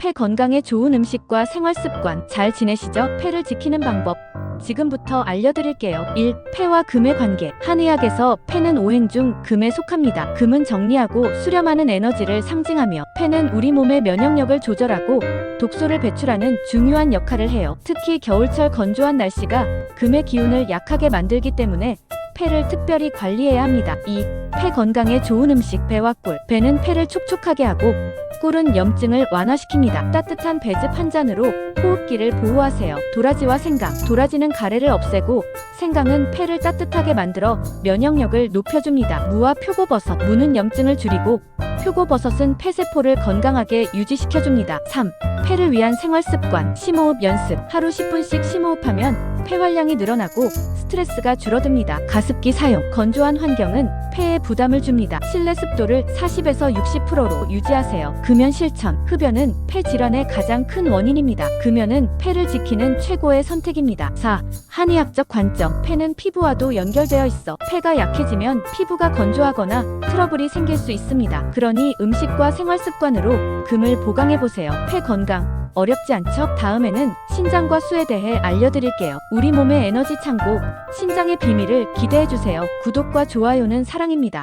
폐 건강에 좋은 음식과 생활 습관 잘 지내시죠? 폐를 지키는 방법 지금부터 알려드릴게요. 1. 폐와 금의 관계. 한의학에서 폐는 오행 중 금에 속합니다. 금은 정리하고 수렴하는 에너지를 상징하며 폐는 우리 몸의 면역력을 조절하고 독소를 배출하는 중요한 역할을 해요. 특히 겨울철 건조한 날씨가 금의 기운을 약하게 만들기 때문에 폐를 특별히 관리해야 합니다. 2. 폐 건강에 좋은 음식 배와 꿀. 배는 폐를 촉촉하게 하고 꿀은 염증을 완화시킵니다. 따뜻한 배즙 한 잔으로 호흡기를 보호하세요. 도라지와 생강. 도라지는 가래를 없애고 생강은 폐를 따뜻하게 만들어 면역력을 높여줍니다. 무와 표고버섯. 무는 염증을 줄이고 표고버섯은 폐세포를 건강하게 유지시켜줍니다. 3. 폐를 위한 생활 습관. 심호흡 연습. 하루 10분씩 심호흡하면 폐활량이 늘어나고 스트레스가 줄어듭니다. 가습기 사용. 건조한 환경은 폐에 부담을 줍니다. 실내 습도를 40에서 60%로 유지하세요. 금연 실천. 흡연은 폐 질환의 가장 큰 원인입니다. 금연은 폐를 지키는 최고의 선택입니다. 4. 한의학적 관점. 폐는 피부와도 연결되어 있어 폐가 약해지면 피부가 건조하거나 트러블이 생길 수 있습니다. 그러니 음식과 생활 습관으로 금을 보강해 보세요. 폐 건강 어렵지 않죠? 다음에는 신장과 수에 대해 알려드릴게요. 우리 몸의 에너지 창고, 신장의 비밀을 기대해 주세요. 구독과 좋아요는 사랑입니다.